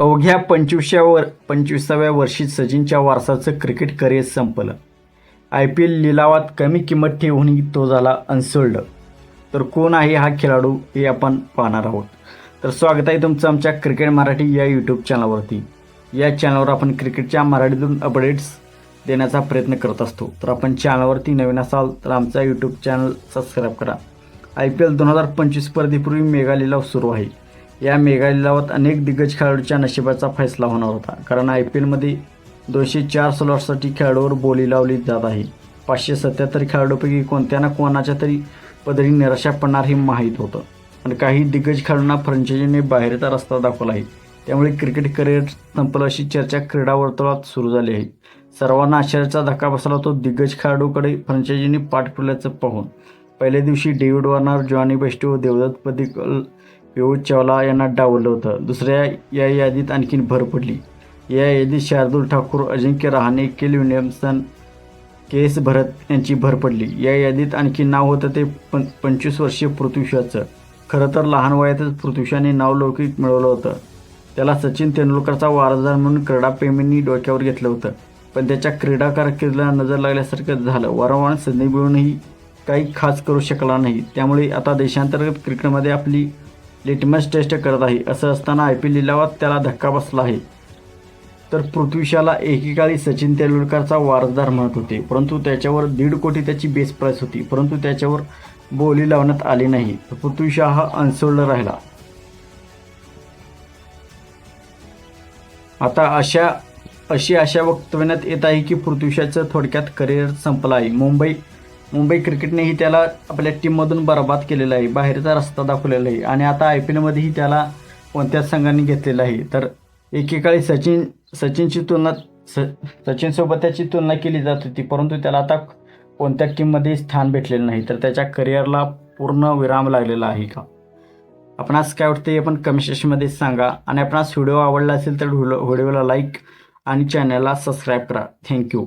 अवघ्या पंचवीसाव्यावर पंचवीसाव्या वर्षी सचिनच्या वारसाचं क्रिकेट करिअर संपलं. आय पी एल लिलावात कमी किंमत ठेवूनही तो झाला अनसोल्ड तर कोण आहे हा खेळाडू हे आपण पाहणार आहोत. तर स्वागत आहे तुमचं आमच्या क्रिकेट मराठी या यूट्यूब चॅनलवरती या चॅनलवर आपण क्रिकेटच्या मराठीतून अपडेट्स देण्याचा प्रयत्न करत असतो. तर आपण चॅनलवरती नवीन असाल तर आमचा यूट्यूब चॅनल सबस्क्राईब करा. आय पी एल दोन हजार पंचवीस स्पर्धेपूर्वी मेगा लिलाव सुरू आहे. या मेगा लिलावात अनेक दिग्गज खेळाडूच्या नशिबाचा फैसला होणार होता. कारण आय पी एलमध्ये दोनशे चार स्लॉटसाठी खेळाडूवर बोली लावली जात आहे. पाचशे सत्याहत्तर खेळाडूपैकी कोणत्या ना कोणाच्या तरी पदरी निराशा पडणार हे माहीत होतं. पण काही दिग्गज खेळाडूंना फ्रँचायझीने बाहेरचा रस्ता दाखवला आहे. त्यामुळे क्रिकेट करिअर संपलं अशी चर्चा क्रीडा वर्तुळात सुरू झाली आहे. सर्वांना आश्चर्याचा धक्का बसला तो दिग्गज खेळाडूकडे फ्रँचायझीने पाठ फुल्याचं पाहून. पहिल्या दिवशी David Warner Johnny Bairstow Devdutt Padikkal Piyush Chawla यांना डावलं होतं. दुसऱ्या या यादीत आणखीन भर पडली. या यादीत शार्दूल ठाकूर अजिंक्य रहाणे केल विलियमसन के एस भरत यांची भर पडली. या यादीत आणखी नाव होतं ते पं पंचवीस वर्षीय पृथ्वीशाचं खरं तर लहान वयातच पृथ्वीशाने नावलौकिक मिळवलं होतं. त्याला सचिन तेंडुलकरचा वारसदार म्हणून क्रीडाप्रेमींनी डोक्यावर घेतलं होतं. पण त्याच्या क्रीडा कारकिर्दीला नजर लागल्यासारखं झालं. वारंवार संधी मिळूनही काही खास करू शकला नाही. त्यामुळे आता देशांतर्गत क्रिकेटमध्ये आपली लिटमस टेस्ट करत आहे. असं असताना आय पी एल लिलावात त्याला धक्का बसला आहे. तर पृथ्वीशाला एकेकाळी सचिन तेंडुलकरचा वारसदार म्हणत होते. परंतु त्याच्यावर दीड कोटी त्याची बेस प्राईस होती. परंतु त्याच्यावर बोली लावण्यात आली नाही. तर पृथ्वीशा हा अनसोल्ड राहिला. आता अशा अशी आशा वक्तव्यात येत आहे की पृथ्वीशाचं थोडक्यात करिअर संपलं आहे. मुंबई मुंबई क्रिकेटनेही त्याला आपल्या टीममधून बरबाद केलेला आहे. बाहेरचा रस्ता दाखवलेला आहे. आणि आता आय पी एलमध्येही त्याला कोणत्याच संघाने घेतलेला आहे. तर एकेकाळी सचिन सचिनची तुलना स सचिनसोबत त्याची तुलना केली जात होती. परंतु त्याला आता कोणत्या टीममध्ये स्थान भेटलेलं नाही. तर त्याच्या करिअरला पूर्ण विराम लागलेला आहे का? आपणास काय वाटते आपण कमेंट सेक्शनमध्ये सांगा. आणि आपणास व्हिडिओ आवडला असेल तर व्हिडिओला लाईक आणि चॅनलला सबस्क्राईब करा. थँक्यू.